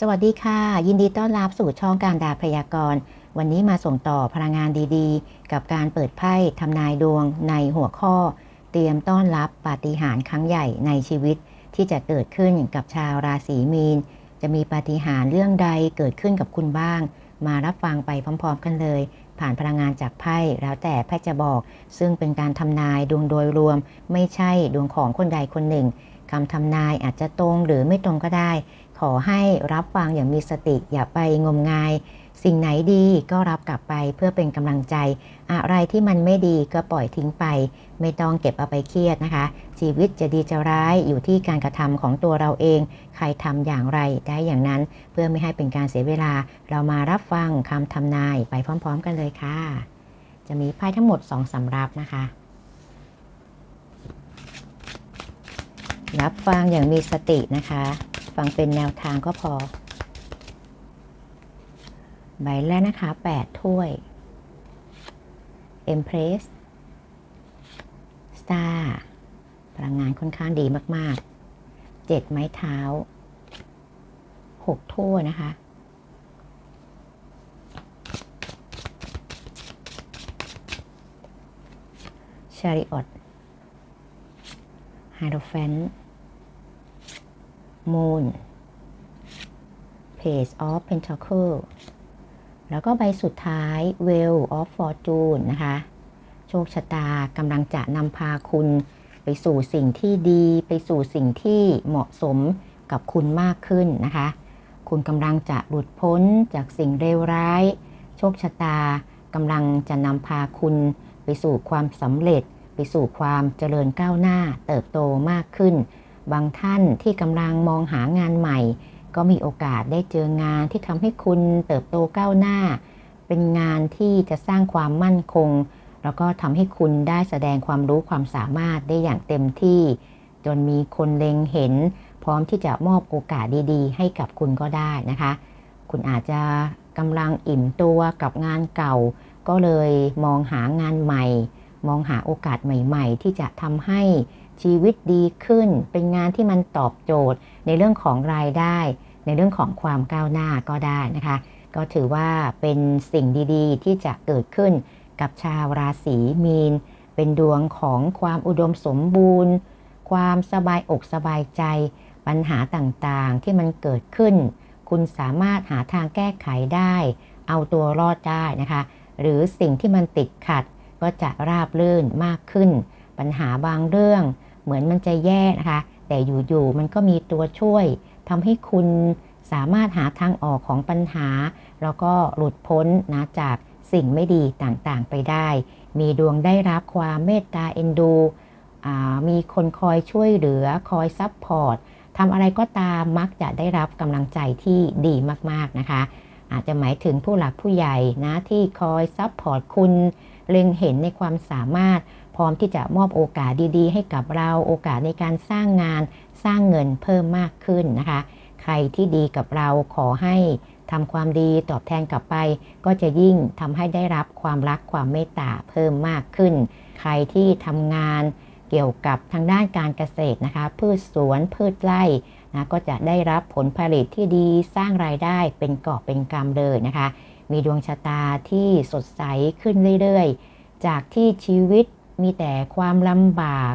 สวัสดีค่ะ ยินดีต้อนรับสู่ช่องการดาพยากรณ์ วันนี้มาส่งต่อพลังงานดีๆ กับการเปิดไพ่ทำนายดวงในหัวข้อ เตรียมต้อนรับปาฏิหาริย์ครั้งใหญ่ในชีวิต ที่จะเกิดขึ้นกับชาวราศีมีน จะมีปาฏิหาริย์เรื่องใดเกิดขึ้นกับคุณบ้าง มารับฟังไปพร้อมๆ กันเลย ผ่านพลังงานจากไพ่แล้วแต่แพทย์จะบอก ซึ่งเป็นการทำนายดวงโดยรวม ไม่ใช่ดวงของคนใดคนหนึ่ง คำทำนายอาจจะตรงหรือไม่ตรงก็ได้ ขอให้รับฟังอย่างมีสติอย่าไปงมงาย สิ่งไหนดีก็รับกลับไปเพื่อเป็นกำลังใจ อะไรที่มันไม่ดีก็ปล่อยทิ้งไป ไม่ต้องเก็บเอาไปเครียดนะคะ ชีวิตจะดีจะร้ายอยู่ที่การกระทำของตัวเราเอง ใครทำอย่างไรได้อย่างนั้น เพื่อไม่ให้เป็นการเสียเวลา เรามารับฟังคำทำนายไปพร้อม ๆ กันเลยค่ะ จะมีไพ่ทั้งหมด2สำรับนะคะ รับฟังอย่างมีสตินะคะ ฟังเป็นแนวทางก็พอ ใบแรกนะคะ 8 ถ้วย Empress Star พลังงานค่อนข้างดีมาก ๆ 7 ไม้เท้า 6 ถ้วยนะคะ Chariot Hierophant Moon Page of Pentacle แล้วก็ใบสุดท้าย Wheel of Fortune นะคะ โชคชะตากำลังจะนำพาคุณไปสู่สิ่งที่ดี ไปสู่สิ่งที่เหมาะสมกับคุณมากขึ้นนะคะ คุณกำลังจะหลุดพ้นจากสิ่งเลวร้าย โชคชะตากำลังจะนำพาคุณไปสู่ความสำเร็จ ไปสู่ความเจริญก้าวหน้าเติบโตมากขึ้น บางท่านที่กำลังมองหางานใหม่ ก็มีโอกาสได้เจองานที่ทำให้คุณเติบโตก้าวหน้า เป็นงานที่จะสร้างความมั่นคง แล้วก็ทำให้คุณได้แสดงความรู้ความสามารถได้อย่างเต็มที่ จนมีคนเล็งเห็น พร้อมที่จะมอบโอกาสดีๆ ให้กับคุณก็ได้นะคะ คุณอาจจะกำลังอิ่มตัวกับงานเก่า ก็เลยมองหางานใหม่ มองหาโอกาสใหม่ ๆ ที่จะทำให้ ชีวิตดีขึ้น เป็นงานที่มันตอบโจทย์ ในเรื่องของรายได้ ในเรื่องของความก้าวหน้าก็ได้นะคะ ก็ถือว่าเป็นสิ่งดีๆ ที่จะเกิดขึ้นกับชาวราศีมีน เป็นดวงของความอุดมสมบูรณ์ ความสบายอกสบายใจ ปัญหาต่างๆที่มันเกิดขึ้น คุณสามารถหาทางแก้ไขได้ เอาตัวรอดได้นะคะ หรือสิ่งที่มันติดขัดก็จะราบรื่นมากขึ้น ปัญหาบางเรื่อง เหมือนมันจะแย่นะคะ แต่อยู่ๆมันก็มีตัวช่วยทำให้คุณสามารถหาทางออกของปัญหา แล้วก็หลุดพ้นนะจากสิ่งไม่ดีต่างๆไปได้ มีดวงได้รับความเมตตาเอ็นดูมีคนคอยช่วยเหลือคอยซับพอร์ตทำอะไรก็ตามมักจะได้รับกำลังใจที่ดีมากๆนะคะ อาจจะหมายถึงผู้หลักผู้ใหญ่นะที่คอยซับพอร์ตคุณ เล็งเห็นในความสามารถ พร้อมที่จะมอบโอกาสดีๆ ให้กับเราโอกาสในการสร้างงานสร้างเงินเพิ่มมากขึ้นนะคะ ใครที่ดีกับเราขอให้ทำความดีตอบแทนกลับไป ก็จะยิ่งทำให้ได้รับความรักความเมตตาเพิ่มมากขึ้น ใครที่ทำงานเกี่ยวกับทางด้านการเกษตรนะคะ พืชสวนพืชไร่นะก็จะได้รับผลผลิตที่ดีสร้างรายได้เป็นกอบเป็นกำเลยนะคะ มีดวงชะตาที่สดใสขึ้นเรื่อยๆ จากที่ชีวิต มีแต่ความลำบาก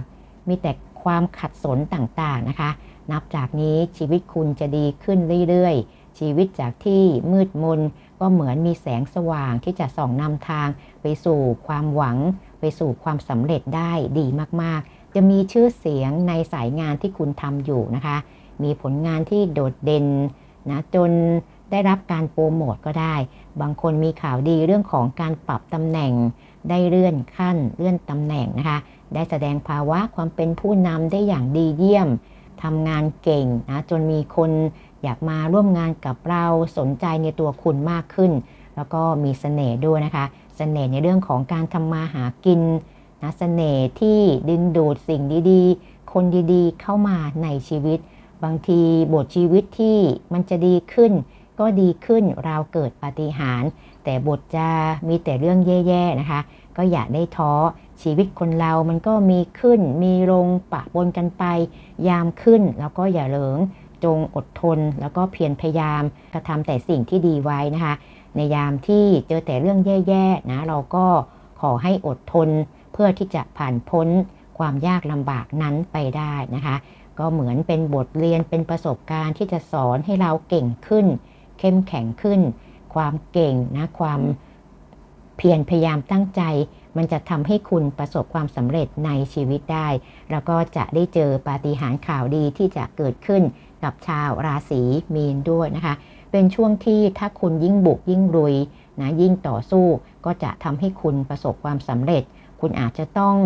มีแต่ความขัดสนต่างๆนะคะ นับจากนี้ชีวิตคุณจะดีขึ้นเรื่อยๆ ชีวิตจากที่มืดมนก็เหมือนมีแสงสว่างที่จะส่องนำทาง ไปสู่ความหวัง ไปสู่ความสำเร็จได้ดีมากๆ จะมีชื่อเสียงในสายงานที่คุณทำอยู่นะคะ มีผลงานที่โดดเด่นนะจนได้รับการโปรโมทก็ได้ บางคนมีข่าวดีเรื่องของการปรับตำแหน่ง ได้เลื่อนขั้นเลื่อนตำแหน่งนะคะ ได้แสดงภาวะความเป็นผู้นำได้อย่างดีเยี่ยมทำงานเก่งนะจนมีคนอยากมาร่วมงานกับเราสนใจในตัวคุณมากขึ้น แล้วก็มีเสน่ห์ด้วยนะคะเสน่ห์ในเรื่องของการทำมาหากินนะเสน่ห์ที่ดึงดูดสิ่งดีๆ คนดีๆ เข้ามาในชีวิต บางทีบทชีวิตที่มันจะดีขึ้น ก็ดีขึ้นราวเกิดปาฏิหาริย์แต่บทจะมีแต่เรื่องแย่ๆนะคะ ก็อย่าได้ท้อชีวิตคนเรามันก็มีขึ้นมีลงปะปนกันไป ยามขึ้นแล้วก็อย่าเหลิง จงอดทน แล้วก็เพียรพยายามกระทำแต่สิ่งที่ดีไว้นะคะ ในยามที่เจอแต่เรื่องแย่ๆนะเราก็ขอให้อดทน เพื่อที่จะผ่านพ้นความยากลำบากนั้นไปได้นะคะ ก็เหมือนเป็นบทเรียนเป็นประสบการณ์ที่จะสอนให้เราเก่งขึ้น เข้มแข็งขึ้น ความเก่งนะความเพียรพยายามตั้งใจ มันจะทำให้คุณประสบความสำเร็จในชีวิตได้ แล้วก็จะได้เจอปาฏิหาริย์ข่าวดีที่จะเกิดขึ้นกับชาวราศีมีนด้วยนะคะ เป็นช่วงที่ถ้าคุณยิ่งบุกยิ่งรุยนะยิ่งต่อสู้ก็จะทำให้คุณประสบความสำเร็จ คุณอาจจะต้อง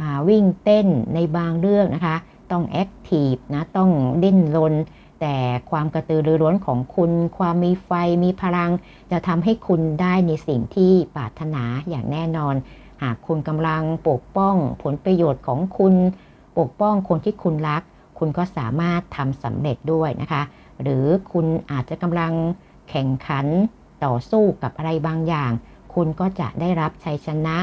อวิ่งเต้นในบางเรื่องนะคะ ต้องแอคทีฟนะต้องดิ้นรน แต่ความกระตือรือร้นของคุณ ความมีไฟมีพลัง จะทำให้คุณได้ในสิ่งที่ปรารถนาอย่างแน่นอน หากคุณกำลังปกป้องผลประโยชน์ของคุณ ปกป้องคนที่คุณรัก คุณก็สามารถทำสำเร็จด้วยนะคะ หรือคุณอาจจะกำลังแข่งขันต่อสู้กับอะไรบางอย่าง คุณก็จะได้รับชัยชนะ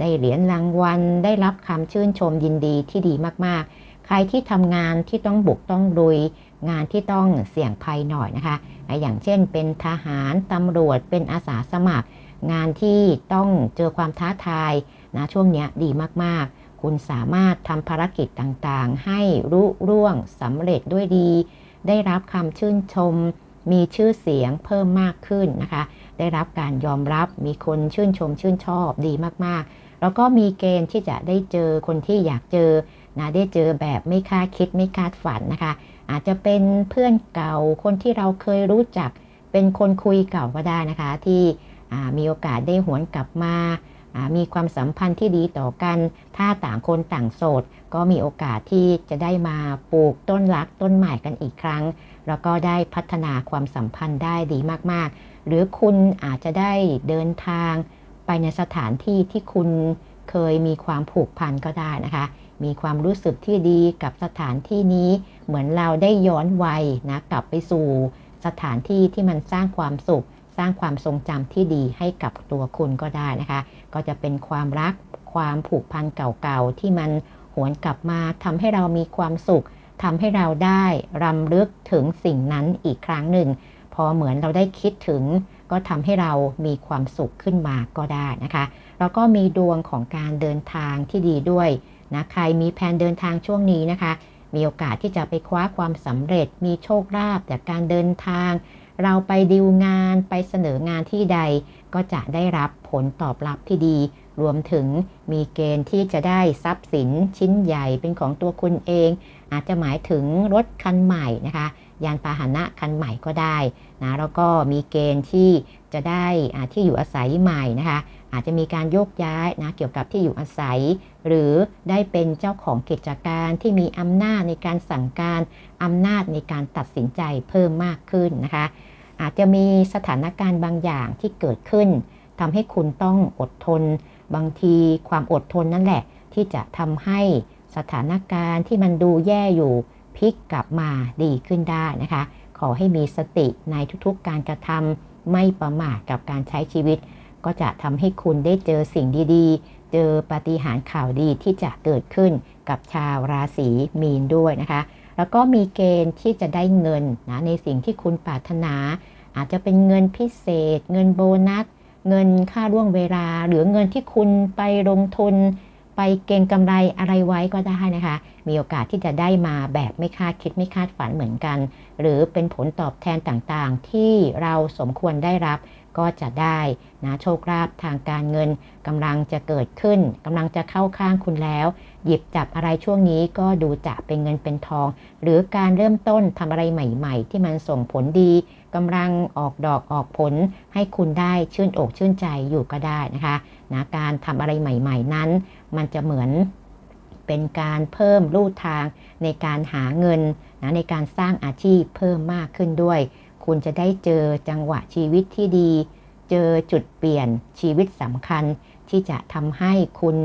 ได้เหรียญรางวัล ได้รับคำชื่นชมยินดีที่ดีมากๆ ใครที่ทำงานที่ต้องบุกต้องลุย งานที่ต้องเสี่ยงภัยหน่อยนะคะ อย่างเช่นเป็นทหารตำรวจเป็นอาสาสมัคร งานที่ต้องเจอความท้าทายนะช่วงนี้ดีมากๆ คุณสามารถทำภารกิจต่างๆ ให้รุ่ร่วงสำเร็จด้วยดี ได้รับคำชื่นชม มีชื่อเสียงเพิ่มมากขึ้นนะคะ ได้รับการยอมรับมีคนชื่นชมชื่นชอบดีมากๆ แล้วก็มีเกณฑ์ที่จะได้เจอคนที่อยากเจอ นะได้เจอแบบไม่คาดคิดไม่คาดฝันนะคะ อาจจะเป็นเพื่อนเก่าคนที่เราเคยรู้จัก เป็นคนคุยเก่าก็ได้นะคะ ที่มีโอกาสได้หวนกลับมามีความสัมพันธ์ที่ดีต่อกัน ถ้าต่างคนต่างโสด ก็มีโอกาสที่จะได้มาปลูกต้นรักต้นใหม่กันอีกครั้ง แล้วก็ได้พัฒนาความสัมพันธ์ได้ดีมากๆ หรือคุณอาจจะได้เดินทางไปในสถานที่ที่คุณเคยมีความผูกพันก็ได้นะคะ มีความรู้สึกที่ดีกับสถานที่นี้ เหมือนเราได้ย้อนวัยนะกลับไปสู่สถานที่ที่มันสร้างความสุข สร้างความทรงจำที่ดีให้กับตัวคุณก็ได้นะคะ ก็จะเป็นความรักความผูกพันเก่าๆที่มันหวนกลับมาทำให้เรามีความสุขทำให้เราได้รำลึกถึงสิ่งนั้นอีกครั้งหนึ่ง พอเหมือนเราได้คิดถึง ก็ทำให้เรามีความสุขขึ้นมาก็ได้นะคะ แล้วก็มีดวงของการเดินทางที่ดีด้วย นะใครมีแผนเดินทางช่วงนี้นะคะ มีโอกาสที่จะไปคว้าความสำเร็จ มีโชคลาภจากการเดินทาง เราไปดีลงานไปเสนองานที่ใด ก็จะได้รับผลตอบรับที่ดี รวมถึงมีเกณฑ์ที่จะได้ทรัพย์สินชิ้นใหญ่เป็นของตัวคุณเอง อาจจะหมายถึงรถคันใหม่นะคะยานพาหนะคันใหม่ก็ได้นะแล้วก็มีเกณฑ์ที่จะได้ที่อยู่อาศัยใหม่นะคะ อาจจะมีการโยกย้ายนะเกี่ยวกับที่อยู่อาศัย หรือได้เป็นเจ้าของกิจการที่มีอำนาจในการสั่งการอำนาจในการตัดสินใจเพิ่มมากขึ้นนะคะ อาจจะมีสถานการณ์บางอย่างที่เกิดขึ้นทำให้คุณต้องอดทน บางทีความอดทนนั่นแหละ ที่จะทำให้สถานการณ์ที่มันดูแย่อยู่พลิกกลับมาดีขึ้นได้นะคะ ขอให้มีสติในทุกๆการกระทำไม่ประมาทกับการใช้ชีวิต ก็จะทำให้คุณได้เจอสิ่งดีๆ เจอปฏิหารข่าวดีที่จะเกิดขึ้นกับชาวราศีมีนด้วยนะคะ แล้วก็มีเกณฑ์ที่จะได้เงินนะในสิ่งที่คุณปรารถนา อาจจะเป็นเงินพิเศษ เงินโบนัส เงินค่าร่วงเวลา หรือเงินที่คุณไปลงทุน ไปเก็งกำไรอะไรไว้ก็ได้นะคะ มีโอกาสที่จะได้มาแบบไม่คาดคิดไม่คาดฝันเหมือนกัน หรือเป็นผลตอบแทนต่างๆ ที่เราสมควรได้รับ ก็จะได้นะโชคลาภทางการเงินกำลังจะเกิดขึ้นกำลังจะเข้าข้างคุณแล้ว หยิบจับอะไรช่วงนี้ก็ดูจะเป็นเงินเป็นทอง หรือการเริ่มต้นทำอะไรใหม่ ๆ ที่มันส่งผลดีกำลังออกดอกออกผลให้คุณได้ชื่นอกชื่นใจอยู่ก็ได้นะคะนะการทำอะไรใหม่ ๆ นั้น มันจะเหมือนเป็นการเพิ่มลู่ทางในการหาเงินนะในการสร้างอาชีพเพิ่มมากขึ้นด้วย คุณจะได้เจอจังหวะชีวิตที่ดี เจอจุดเปลี่ยนชีวิตสำคัญ ที่จะทำให้คุณ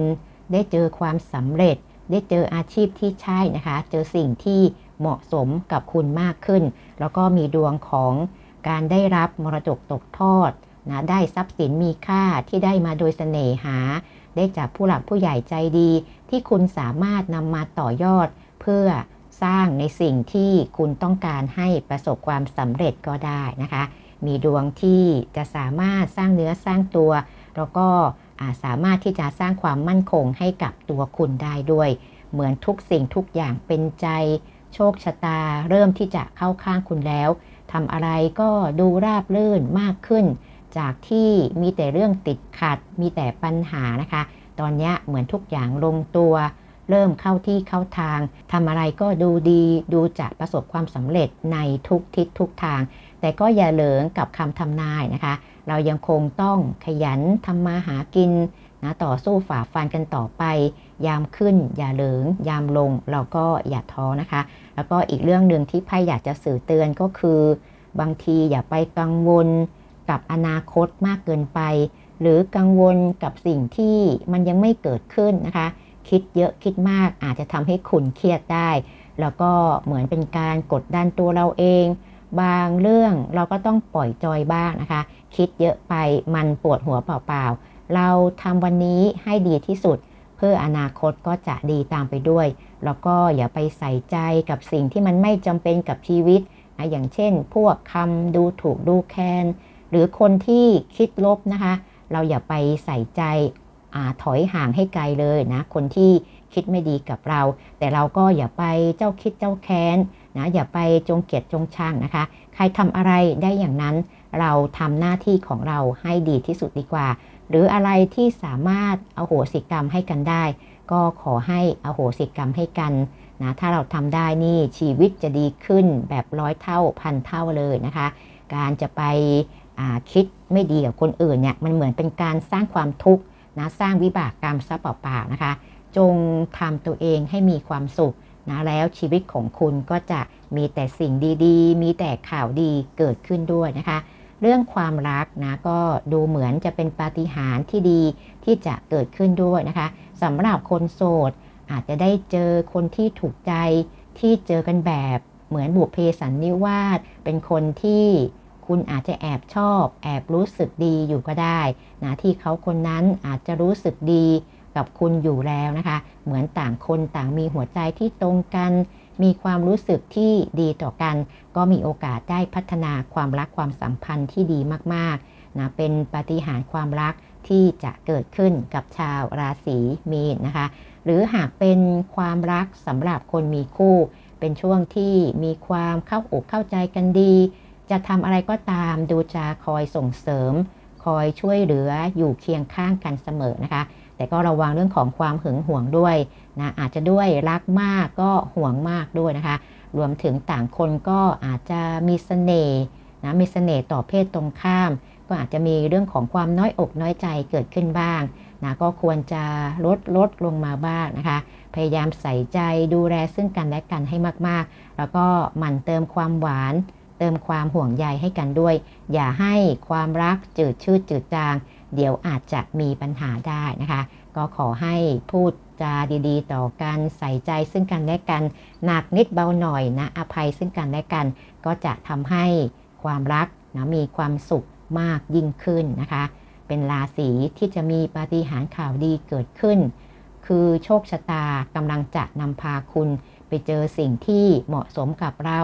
ได้เจอความสำเร็จ ได้เจออาชีพที่ใช่นะคะ เจอสิ่งที่เหมาะสมกับคุณมากขึ้น แล้วก็มีดวงของการได้รับมรดกตกทอดนะได้ทรัพย์สินมีค่าที่ได้มาโดยเสน่หา ได้จากผู้หลักผู้ใหญ่ใจดี ที่คุณสามารถนำมาต่อยอดเพื่อ สร้างในสิ่งที่คุณต้องการให้ประสบความสำเร็จก็ได้นะคะ มีดวงที่จะสามารถสร้างเนื้อสร้างตัว แล้วก็าสามารถที่จะสร้างความมั่นคงให้กับตัวคุณได้ด้วย เหมือนทุกสิ่งทุกอย่างเป็นใจ โชคชะตา เริ่มที่จะเข้าข้างคุณแล้วทำอะไรก็ดูราบรื่นมากขึ้น จากที่มีแต่เรื่องติดขัด มีแต่ปัญหานะคะ ตอนนี้เหมือนทุกอย่างลงตัว เริ่มเข้าที่เข้าทางทำอะไรก็ดูดีดูจะประสบความสำเร็จในทุกทิศทุกทาง แต่ก็อย่าเหลิงกับคำทำนายนะคะ เรายังคงต้องขยันทำมาหากินนะต่อสู้ฝ่าฟันกันต่อไป ยามขึ้น อย่าเหลิง ยามลงเราก็อย่าท้อนะคะ แล้วก็อีกเรื่องหนึ่งที่ไพ่อยากจะสื่อเตือนก็คือ บางทีอย่าไปกังวลกับอนาคตมากเกินไป หรือกังวลกับสิ่งที่มันยังไม่เกิดขึ้นนะคะ คิดเยอะคิดมากอาจจะทำให้คุณเครียดได้ แล้วก็เหมือนเป็นการกดดันตัวเราเอง บางเรื่องเราก็ต้องปล่อยจอยบ้างนะคะ คิดเยอะไปมันปวดหัวเปล่าๆ เราทำวันนี้ให้ดีที่สุด เพื่ออนาคตก็จะดีตามไปด้วย แล้วก็อย่าไปใส่ใจกับสิ่งที่มันไม่จำเป็นกับชีวิตนะอย่างเช่น พวกคำดูถูกดูแคลนหรือคนที่คิดลบนะคะ เราอย่าไปใส่ใจ อถอยห่างให้ไกลเลยนะคนที่คิดไม่ดีกับเรา แต่เราก็อย่าไปเจ้าคิดเจ้าแค้นนะอย่าไปจงเกียดจงชังนะคะ ใครทำอะไรได้อย่างนั้นเราทำหน้าที่ของเราให้ดีที่สุดดีกว่า หรืออะไรที่สามารถเอาโหสิกรรมให้กันได้ ก็ขอให้อโหสิกรรมให้กันนะถ้าเราทำได้นี่ชีวิตจะดีขึ้นแบบร้อยเท่าพันเท่าเลยนะคะ การจะไปคิดไม่ดีกับคนอื่นเนี่ยมันเหมือนเป็นการสร้างความทุกข์ นะสร้างวิบากกรรมซะเปล่าๆนะคะ จงทำตัวเองให้มีความสุขนะแล้วชีวิตของคุณก็จะมีแต่สิ่งดีๆ มีแต่ข่าวดีเกิดขึ้นด้วยนะคะ เรื่องความรักนะก็ดูเหมือนจะเป็นปาฏิหาริย์ที่ดีที่จะเกิดขึ้นด้วยนะคะสำหรับคนโสดอาจจะได้เจอคนที่ถูกใจที่เจอกันแบบเหมือนบุพเพสันนิวาสเป็นคนที่ คุณอาจจะแอบชอบ แอบรู้สึกดีอยู่ก็ได้นะที่เขาคนนั้นอาจจะรู้สึกดีกับคุณอยู่แล้วนะคะ เหมือนต่างคนต่างมีหัวใจที่ตรงกัน มีความรู้สึกที่ดีต่อกัน ก็มีโอกาสได้พัฒนาความรักความสัมพันธ์ที่ดีมากๆนะเป็นปฏิหารความรักที่จะเกิดขึ้นกับชาวราศีมีนนะคะ หรือหากเป็นความรักสำหรับคนมีคู่ เป็นช่วงที่มีความเข้าอกเข้าใจกันดี จะทำอะไรก็ตามดูจะคอยส่งเสริม คอยช่วยเหลืออยู่เคียงข้างกันเสมอนะคะ แต่ก็ระวังเรื่องของความหึงหวงด้วยนะอาจจะด้วยรักมากก็หวงมากด้วยนะคะ รวมถึงต่างคนก็อาจจะมีเสน่ห์นะมีเสน่ห์ต่อเพศตรงข้าม ก็อาจจะมีเรื่องของความน้อยอกน้อยใจเกิดขึ้นบ้างนะก็ควรจะลดลดลงมาบ้างนะคะ พยายามใส่ใจดูแลซึ่งกันและกันให้มากๆ แล้วก็หมั่นเติมความหวาน เติมความห่วงใยให้กันด้วย อย่าให้ความรักจืดชืดจืดจาง เดี๋ยวอาจจะมีปัญหาได้นะคะ ก็ขอให้พูดจาดีๆ ต่อกันใส่ใจซึ่งกันและกัน หนักนิดเบาหน่อยนะอภัยซึ่งกันและกัน ก็จะทำให้ความรักนะมีความสุขมากยิ่งขึ้นนะคะ เป็นราศีที่จะมีปาฏิหาริย์ข่าวดีเกิดขึ้น คือโชคชะตากำลังจะนำพาคุณไปเจอสิ่งที่เหมาะสมกับเรา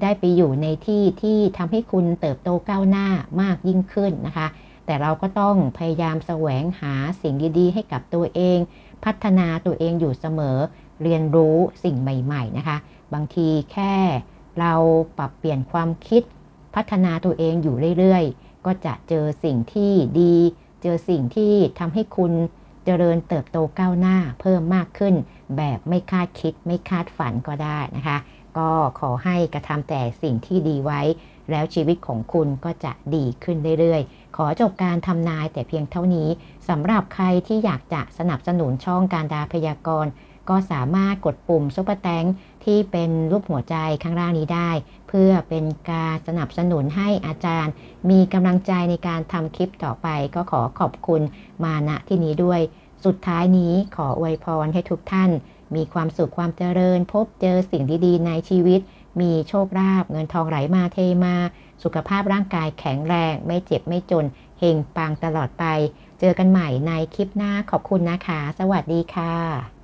ได้ไปอยู่ในที่ที่ทำให้คุณเติบโตก้าวหน้ามากยิ่งขึ้นนะคะ แต่เราก็ต้องพยายามแสวงหาสิ่งดีๆ ให้กับตัวเอง พัฒนาตัวเองอยู่เสมอ เรียนรู้สิ่งใหม่ๆนะคะ บางทีแค่เราปรับเปลี่ยนความคิด พัฒนาตัวเองอยู่เรื่อยๆ ก็จะเจอสิ่งที่ดี เจอสิ่งที่ทำให้คุณเจริญเติบโตก้าวหน้าเพิ่มมากขึ้น แบบไม่คาดคิดไม่คาดฝันก็ได้นะคะ ก็ขอให้กระทำแต่สิ่งที่ดีไว้ แล้วชีวิตของคุณก็จะดีขึ้นเรื่อยๆ ขอจบการทำนายแต่เพียงเท่านี้สำหรับใครที่อยากจะสนับสนุนช่องการดาพยากรณ์ก็สามารถกดปุ่มซุปเปอร์แตงที่เป็นรูปหัวใจข้างล่างนี้ได้ เพื่อเป็นการสนับสนุนให้อาจารย์ มีกำลังใจในการทำคลิปต่อไปก็ขอขอบคุณมาณที่นี้ด้วย สุดท้ายนี้ขออวยพรให้ทุกท่าน มีความสุขความเจริญ พบเจอสิ่งดีๆในชีวิต มีโชคลาภเงินทองไหลมาเทมา สุขภาพร่างกายแข็งแรง ไม่เจ็บไม่จนเฮงปังตลอดไป เจอกันใหม่ในคลิปหน้าขอบคุณนะคะ สวัสดีค่ะ